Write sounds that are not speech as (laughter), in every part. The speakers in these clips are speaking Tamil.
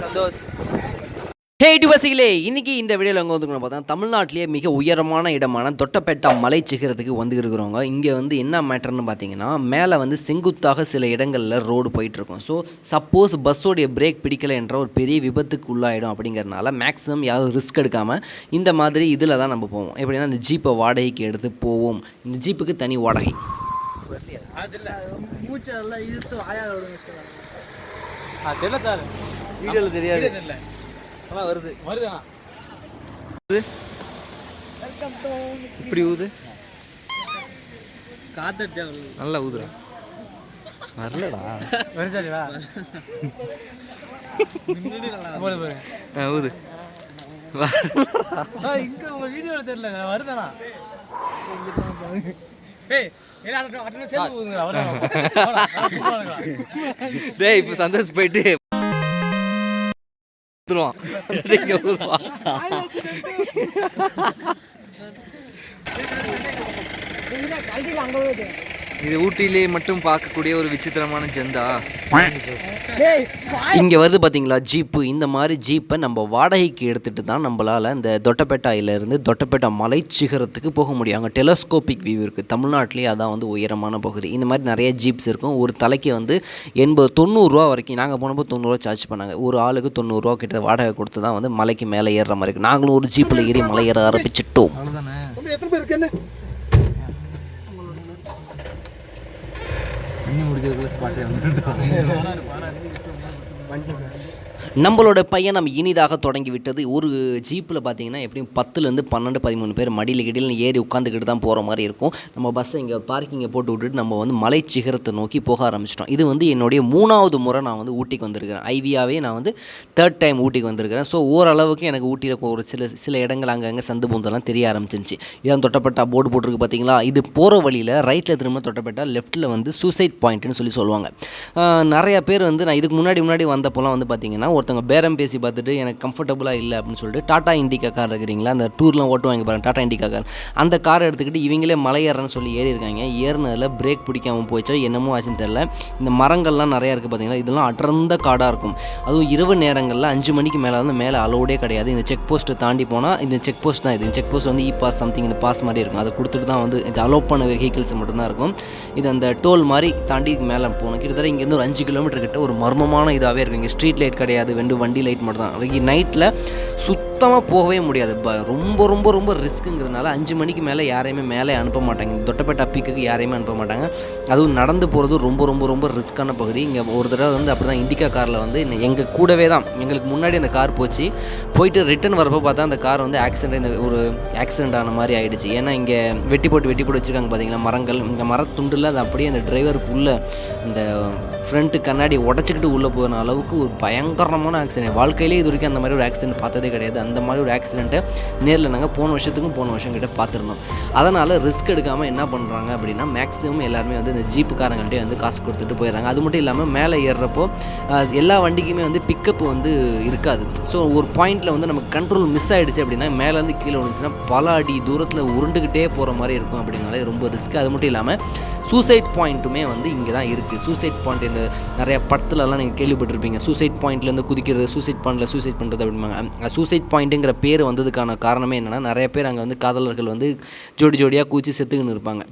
சந்தோஷ். ஹே டிவசிகளே இன்னைக்கு இந்த வீடியோவில் எங்கே வந்துருக்கோம் பார்த்தா தமிழ்நாட்டிலேயே மிக உயரமான இடமான தொட்டபெட்டா மலை சிகரத்துக்கு வந்து இருக்கிறவங்க. இங்கே வந்து என்ன மேட்டர்னு பார்த்தீங்கன்னா மேலே வந்து செங்குத்தாக சில இடங்களில் ரோடு போயிட்டுருக்கும். ஸோ சப்போஸ் பஸ்ஸோடைய பிரேக் பிடிக்கலை என்ற ஒரு பெரிய விபத்துக்கு உள்ளாயிடும் அப்படிங்கிறனால மேக்ஸிமம் யாரும் ரிஸ்க் எடுக்காமல் இந்த மாதிரி இதில் தான் நம்ம போவோம். எப்படின்னா இந்த ஜீப்பை வாடகைக்கு எடுத்து போவோம். இந்த ஜீப்புக்கு தனி வாடகை. மூச்செல்லாம் இழுத்து வாயால் விடுங்க தெரியல சார் வீடியோவில் தெரியாது. ஆனால் வருது. வருதுண்ணா இப்படி ஊது. காத்தடிச்சா நல்லா ஊதுடா. வரலடா. வருது வா. (laughs) போடு போடு. ஆ, ஊது. ஆ, இங்க உங்க வீடியோல தெரியல. வருதானா (laughs) ஏய் எல்லாரும் அட்டன சேர்ந்து போகுதுங்க அவரா டேய் இப்போ சந்தோஷ் போயிட்டு ஊதுருவான் இங்க ஊதுவான் இது ஊட்டியிலே மட்டும் பார்க்கக்கூடிய ஒரு விசித்திரமான ஜந்தா இங்கே வருது பார்த்தீங்களா ஜீப்பு. இந்த மாதிரி ஜீப்பை நம்ம வாடகைக்கு எடுத்துகிட்டு தான் நம்மளால் இந்த தொட்டபெட்டாயிலேருந்து தொட்டபெட்டா மலை சிகரத்துக்கு போக முடியும். அங்கே டெலஸ்கோபிக் வியூ இருக்குது தமிழ்நாட்டிலேயே அதான் வந்து உயரமான பகுதி. இந்த மாதிரி நிறைய ஜீப்ஸ் இருக்கும். ஒரு தலைக்கு வந்து எண்பது தொண்ணூறுரூவா வரைக்கும் நாங்கள் போனப்போ தொண்ணூறுரூவா சார்ஜ் பண்ணாங்க. ஒரு ஆளுக்கு தொண்ணூறுரூவா கிட்ட வாடகை கொடுத்து தான் வந்து மலைக்கு மேலே ஏறுற மாதிரி இருக்கும் நாங்களும் ஒரு ஜீப்பில் ஏறி மலை ஏற ஆரம்பிச்சிட்டோம். அவ்வளோதானே இன்னும் முடிக்கிறதுக்குள்ள ஸ்பாட்டே வந்துட்டோம் நம்மளோட பயணம் இனிதாக தொடங்கி விட்டது ஒரு ஜீப்பில் பார்த்தீங்கன்னா எப்படியும் பத்துலேருந்து பன்னெண்டு பதிமூணு பேர் மடியில் கிடியில் ஏறி உட்காந்துக்கிட்டு தான் போகிற மாதிரி இருக்கும். நம்ம பஸ்ஸை இங்கே பார்க்கிங்கை போட்டு விட்டுட்டு நம்ம வந்து மலை சிகரத்தை நோக்கி போக ஆரம்பிச்சிட்டோம். இது வந்து என்னுடைய மூணாவது முறை நான் வந்து ஊட்டிக்கு வந்திருக்கிறேன். ஐவியாவே நான் வந்து தேர்ட் டைம் ஊட்டிக்கு வந்திருக்கிறேன். ஸோ ஓரளவுக்கு எனக்கு ஊட்டியில் ஒரு சில சில இடங்கள் அங்கங்கே சந்து பூந்தெல்லாம் தெரிய ஆரம்பிச்சிருச்சு இதான் தொட்டப்பட்டா போர்டு போட்டிருக்கு பார்த்தீங்களா இது போகிற வழியில் ரைட்டில் திரும்ப தொட்டப்பட்டா லெஃப்ட்டில் வந்து சூசைட் பாயிண்ட்னு சொல்லி சொல்லுவாங்க. நிறையா பேர் வந்து நான் இதுக்கு முன்னாடி முன்னாடி வந்தப்போலாம் வந்து பார்த்தீங்கன்னா ஒருத்தவங்க பேரம் பேசி பார்த்துட்டு எனக்கு கம்ஃபர்டபுளாக இல்லை அப்படின்னு சொல்லிட்டு டாடா இண்டிகா கார் இருக்கிறீங்களா? அந்த டூர்லாம் ஓட்டுவாங்க பாருங்க டாடா இண்டிகா கார். அந்த காரை எடுத்துக்கிட்டு இவங்களே மலை சொல்லி ஏறி இருக்காங்க. ஏறினதில் பிரேக் பிடிக்காமல் போயிச்சோ என்னமோ ஆச்சுன்னு தெரில இந்த மரங்கள்லாம் நிறையா இருக்குது பார்த்தீங்களா? இதெல்லாம் அடர்ந்த காடாக இருக்கும். அதுவும் இரவு நேரங்களில் அஞ்சு மணிக்கு மேலே வந்து மேலே அலோடே கிடையாது. இந்த செக் போஸ்ட்டை தாண்டி போனால் இந்த செக் போஸ்ட் தான் இது. இந்த செக் போஸ்ட் வந்து இ பாஸ் சம்திங் இந்த பாஸ் மாதிரி இருக்கும். அதை கொடுத்துட்டு தான் வந்து இது அலோவ் பண்ண வெஹிக்கிள்ஸ் மட்டும்தான் இருக்கும். இது அந்த டோல் மாதிரி தாண்டி மேலே போகணும். கிட்டத்தட்ட இங்கேருந்து ஒரு அஞ்சு கிலோமீட்டர் கிட்ட ஒரு மர்மமான இதாகவே இருக்கும். இங்கே ஸ்ட்ரீட் லைட் கிடையாது. வெண்டு வண்டி லைட் மட்டும் தான் நைட்டில் சுத்தமாக போகவே முடியாது. ப ரொம்ப ரொம்ப ரொம்ப ரிஸ்க்குங்கிறதுனால அஞ்சு மணிக்கு மேலே யாரையுமே மேலே அனுப்ப மாட்டாங்க. இந்த தொட்டப்பேட்டை பீக்குக்கு யாரையுமே அனுப்ப மாட்டாங்க. அதுவும் நடந்து போகிறது ரொம்ப ரொம்ப ரொம்ப ரிஸ்க்கான பகுதி. இங்கே ஒரு தடவை வந்து அப்படி தான் இண்டிகா காரில் வந்து எங்கள் கூடவே தான் எங்களுக்கு முன்னாடி அந்த கார் போச்சு. போயிட்டு ரிட்டர்ன் வரப்போ பார்த்தா அந்த கார் வந்து ஆக்சிடென்ட் ஒரு ஆக்சிடென்ட் ஆன மாதிரி ஆகிடுச்சு ஏன்னா இங்கே வெட்டி போட்டு வெட்டி போட்டு வச்சுருக்காங்க பார்த்தீங்களா மரங்கள். இந்த மரத்துண்டில் அது அப்படியே அந்த டிரைவருக்குள்ளே இந்த ஃப்ரண்ட்டு கண்ணாடி உடச்சிக்கிட்டு உள்ளே போகிற அளவுக்கு ஒரு பயங்கரமான ஆக்சிடென்ட் வாழ்க்கையிலே இது வரைக்கும் அந்த மாதிரி ஒரு ஆக்சிடென்ட் பார்த்ததே கிடையாது. அந்த மாதிரி ஒரு ஆக்சிடென்ட்டை நேரில் நாங்கள் போன வருஷத்துக்கும் போன வருஷம் கிட்டே பார்த்துருந்தோம். அதனால் ரிஸ்க் எடுக்காமல் என்ன பண்ணுறாங்க அப்படின்னா மேக்ஸிமம் எல்லாருமே வந்து இந்த ஜீப்புக்காரங்கள்ட்டே வந்து காசு கொடுத்துட்டு போயிடுறாங்க. அது மட்டும் இல்லாமல் மேலே ஏறுறப்போ எல்லா வண்டிக்குமே வந்து பிக்கப் வந்து இருக்காது. ஸோ ஒரு பாயிண்டில் வந்து நமக்கு கண்ட்ரோல் மிஸ் ஆகிடுச்சு அப்படின்னா மேலேருந்து கீழே விழுந்துச்சுன்னா பல அடி தூரத்தில் உருண்டுக்கிட்டே போகிற மாதிரி இருக்கும் அப்படின்னாலே ரொம்ப ரிஸ்க் அது மட்டும் இல்லாமல் சூசைட் பாயிண்ட்டுமே வந்து இங்கே தான் இருக்குது சூசைட் பாயிண்ட் இந்த நிறைய படத்துலலாம் நீங்கள் கேள்விப்பட்டிருப்பீங்க. சூசைட் பாயிண்ட்லேருந்து குதிக்கிறது சூசைட் பாயிண்டில் சூசைட் பண்ணுறது அப்படிம்பாங்க. சூசைட் பாயிண்ட்டுங்கிற பேர் வந்ததுக்கான காரணமே என்னென்னா நிறைய பேர் அங்கே வந்து காதலர்கள் வந்து ஜோடி ஜோடியாக கூச்சி செத்துக்கின்னு இருப்பாங்க.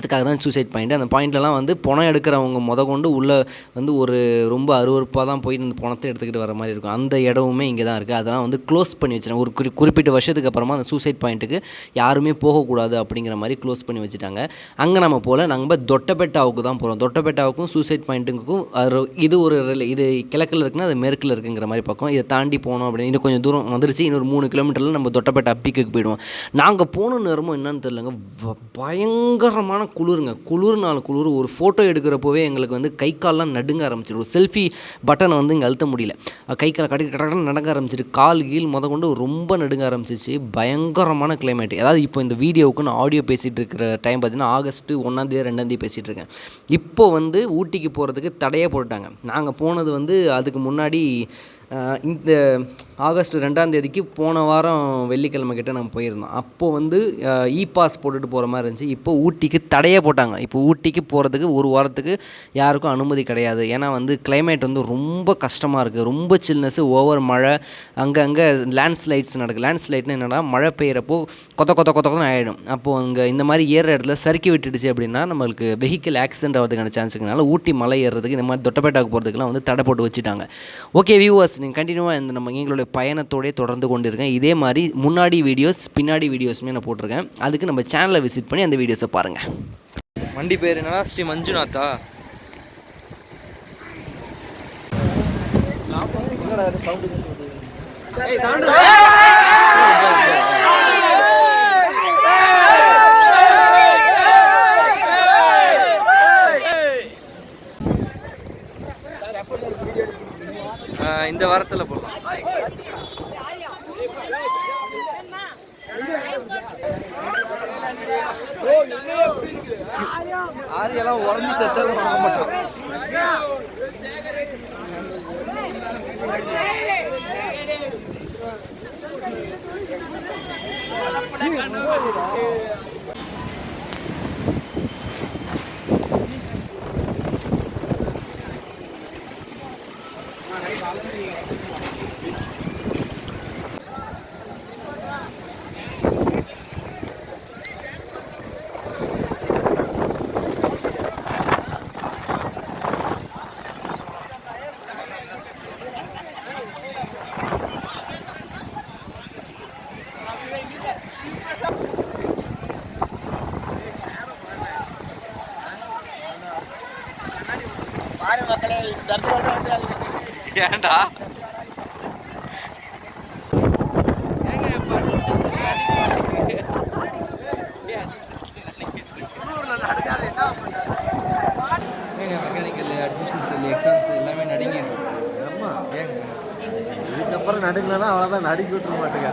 அதுக்காக தான் சூசைட் பாயிண்ட் அந்த பாயிண்ட்லலாம் வந்து பணம் எடுக்கிறவங்க முத கொண்டு உள்ளே வந்து ஒரு ரொம்ப அருவருப்பாக தான் போய் இந்த பணத்தை எடுத்துக்கிட்டு வர மாதிரி இருக்கும். அந்த இடமுமே இங்கே தான் இருக்குது அதெல்லாம் வந்து க்ளோஸ் பண்ணி வச்சுட்டாங்க. ஒரு குறி குறிப்பிட்ட வருஷத்துக்கு அப்புறமா அந்த சூசைட் பாயிண்ட்டுக்கு யாருமே போகக்கூடாது அப்படிங்கிற மாதிரி க்ளோஸ் பண்ணி வச்சுட்டாங்க. அங்கே நம்ம போல் நம்ம தொட்டபெட்டாவுக்கு தான் போகிறோம் தொட்டபெட்டாவுக்கும் சூசைட் பாயிண்ட்டுக்கும் அது இது ஒரு இது கிழக்கில் இருக்குன்னா அது மேற்கில் இருக்குங்கிற மாதிரி பக்கம். இதை தாண்டி போனோம் அப்படின்னு இன்னும் கொஞ்சம் தூரம் வந்துருச்சு. இன்னொரு மூணு கிலோமீட்டரில் நம்ம தொட்டபெட்டா பீக்குக்கு போயிடுவோம். நாங்கள் போன நேரமும் என்னன்னு தெரிலங்க வ- பயங்கரமான குளிருங்க. குளிர்னால குளிர். ஒரு ஃபோட்டோ எடுக்கிறப்போவே எங்களுக்கு வந்து கை கால்லாம் நடுங்க ஆரம்பிச்சிடும் ஒரு செல்ஃபி பட்டனை வந்து இங்கே அழுத்த முடியல. கை கால் கடை கடை நடங்க ஆரம்பிச்சிட்டு கால் கீழ் முத கொண்டு ரொம்ப நடுங்க ஆரம்பிச்சிச்சு. பயங்கரமான கிளைமேட் அதாவது இப்போ இந்த வீடியோவுக்கு நான் ஆடியோ பேசிகிட்டு இருக்கிற டைம் பார்த்தீங்கன்னா ஆகஸ்ட்டு ஒன்றாந்தேதி ரெண்டாந்தேதி பேசிகிட்டு இருக்கேன். இப்போ வந்து ஊட்டிக்கு போகிறதுக்கு தடையே போட்டுட்டாங்க. நாங்கள் போனது வந்து அதுக்கு முன்னாடி இந்த ஆகஸ்ட் ரெண்டாம் தேதிக்கு போன வாரம் வெள்ளிக்கிழமை கிட்டே நம்ம போயிருந்தோம். அப்போது வந்து இ பாஸ் போட்டுட்டு போகிற மாதிரி இருந்துச்சு. இப்போ ஊட்டிக்கு தடையே போட்டாங்க. இப்போ ஊட்டிக்கு போகிறதுக்கு ஒரு வாரத்துக்கு யாருக்கும் அனுமதி கிடையாது. ஏன்னா வந்து கிளைமேட் வந்து ரொம்ப கஷ்டமாக இருக்குது ரொம்ப சில்னஸ் ஓவர் மழை அங்கங்கே லேண்ட்ஸ்லைட்ஸ் நடக்குது லேண்ட்ஸ்லைட்னு என்னென்னா மழை பெய்கிறப்போ கொத்த கொத்த கொத்த கொத்தம் ஆகிடும் அப்போது அங்கே இந்த மாதிரி ஏறுற இடத்துல சறுக்கி விட்டுடுச்சு அப்படின்னா நம்மளுக்கு வெஹிக்கிள் ஆக்சிடென்ட் ஆகிறதுக்கான சான்ஸ் இருக்கனால ஊட்டி மலை ஏறுறதுக்கு இந்த மாதிரி தொட்டப்பேட்டாக்கு போகிறதுக்குலாம் வந்து தடை போட்டு வச்சுட்டாங்க. ஓகே வியூவர்ஸ் நீங்கள் கண்டினியூவாக இந்த நம்ம எங்களுடைய பயணத்தோடே தொடர்ந்து கொண்டு இருக்கேன் இதே மாதிரி முன்னாடி வீடியோஸ் பின்னாடி வீடியோஸுமே நான் போட்டிருக்கேன். அதுக்கு நம்ம சேனலை விசிட் பண்ணி அந்த வீடியோஸை பாருங்கள் வண்டி பேர் என்னடா ஸ்ரீ மஞ்சுநாத்தா. ஆஹ் இந்த வாரத்தில் போகலாம் ஆரியெல்லாம் உடஞ்சி செத்தாலும் வாங்க மாட்டான். ஏன்டா மெக்கானிக்கல் அட்மிஷன்ஸ் எக்ஸாம்ஸ் எல்லாமே நடுங்கி ஆமா ஏங்க இதுக்கப்புறம் நடுங்கலன்னா அவ்வளோதான் நடுக்கி விட்டுற மாட்டேங்க.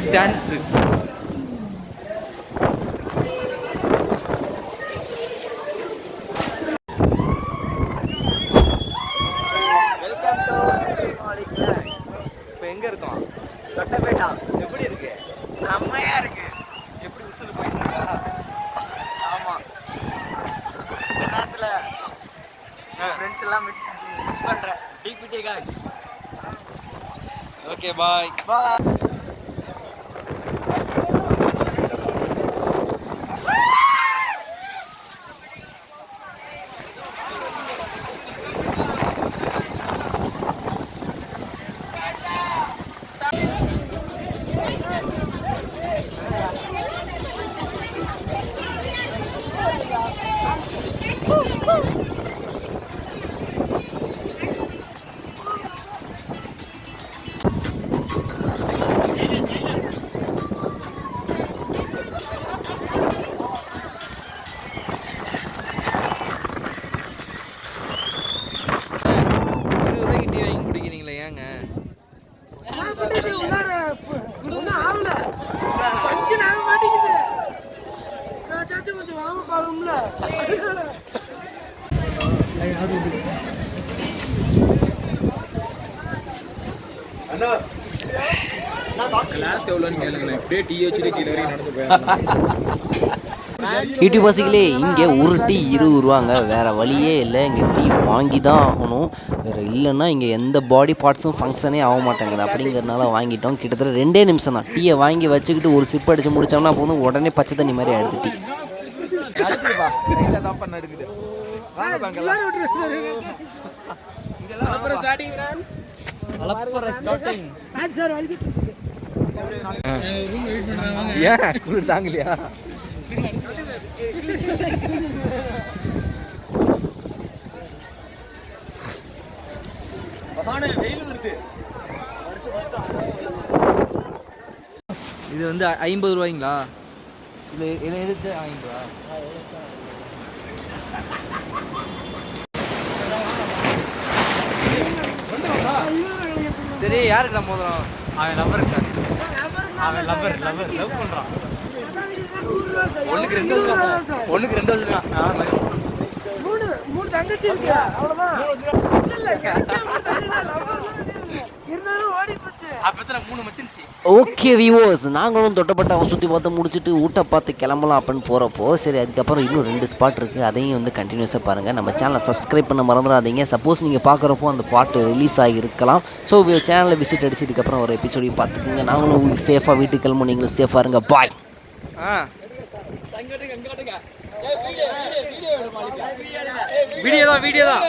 குளிரில் டான்ஸு இப்போ எங்கே இருக்கோம்? தொட்டபேட்டா. எப்படி இருக்கு? செம்மையா இருக்கு. எப்படி போயிட்டு இருக்கா ஆமாம் நேரத்தில் ஃப்ரெண்ட்ஸ் எல்லாம் மிஸ் பண்ணுறேன் DBT guys okay bye bye YouTube பசிகளே இங்கே ஒரு டீ இருபது ரூபாங்க. வேறு வழியே இல்லை. இங்கே டீ வாங்கி தான் ஆகணும். வேறு இல்லைன்னா இங்கே எந்த பாடி பார்ட்ஸும் ஃபங்க்ஷனே ஆக மாட்டேங்குது. அப்படிங்கிறதுனால வாங்கிட்டோம். கிட்டத்தட்ட ரெண்டே நிமிஷம் தான். டீயை வாங்கி வச்சுக்கிட்டு ஒரு சிப் அடித்து முடிச்சோம்னா போதும். உடனே பச்சை தண்ணி மாதிரி ஆயிடுது டீ. ஏன்? குளிர் தாங்கலையா? இது வந்து ஐம்பது ரூபாய்ங்களா? இல்லை இதை எதிர்த்து வாங்கிங்களா சரி யாருக்கு நம்ம மோதிரம்? அவன் லவ்வர் சார் அவன் லவ்வர் லவ்வர் லவ் பண்றான். ஒண்ணுக்கு ரெண்டு வருஷம் ஒண்ணுக்கு ரெண்டு வருஷம் மூணு மூணு தங்கச்சி இருக்கு. அவ்வளவுதான். இல்ல. இருந்தாலும் ஓடி போச்சு. அப்பத்துல மூணு மச்சிருச்சு. ஓகே விவோஸ் நாங்களும் தொட்டப்பட்ட சுற்றி பார்த்து முடிச்சுட்டு ஊட்ட பார்த்து கிளம்பலாம் அப்படின்னு போகிறப்போ சரி அதுக்கப்புறம் இன்னும் ரெண்டு ஸ்பாட் இருக்குது அதையும் வந்து கண்டினியூஸாக பாருங்கள் நம்ம சேனலை சப்ஸ்கிரைப் பண்ண மறந்துடாதீங்க. சப்போஸ் நீங்கள் பார்க்குறப்போ அந்த பாட்டு ரிலீஸ் ஆகியிருக்கலாம். ஸோ சேனலில் விசிட் அடிச்சதுக்கப்புறம் ஒரு எபிசோடையும் பார்த்துக்குங்க. நாங்களும் சேஃபாக வீட்டுக்கு கிளம்பும் நீங்களும் சேஃபாக இருங்க. பாய் ஆ. வீடியோ தான் வீடியோ தான்.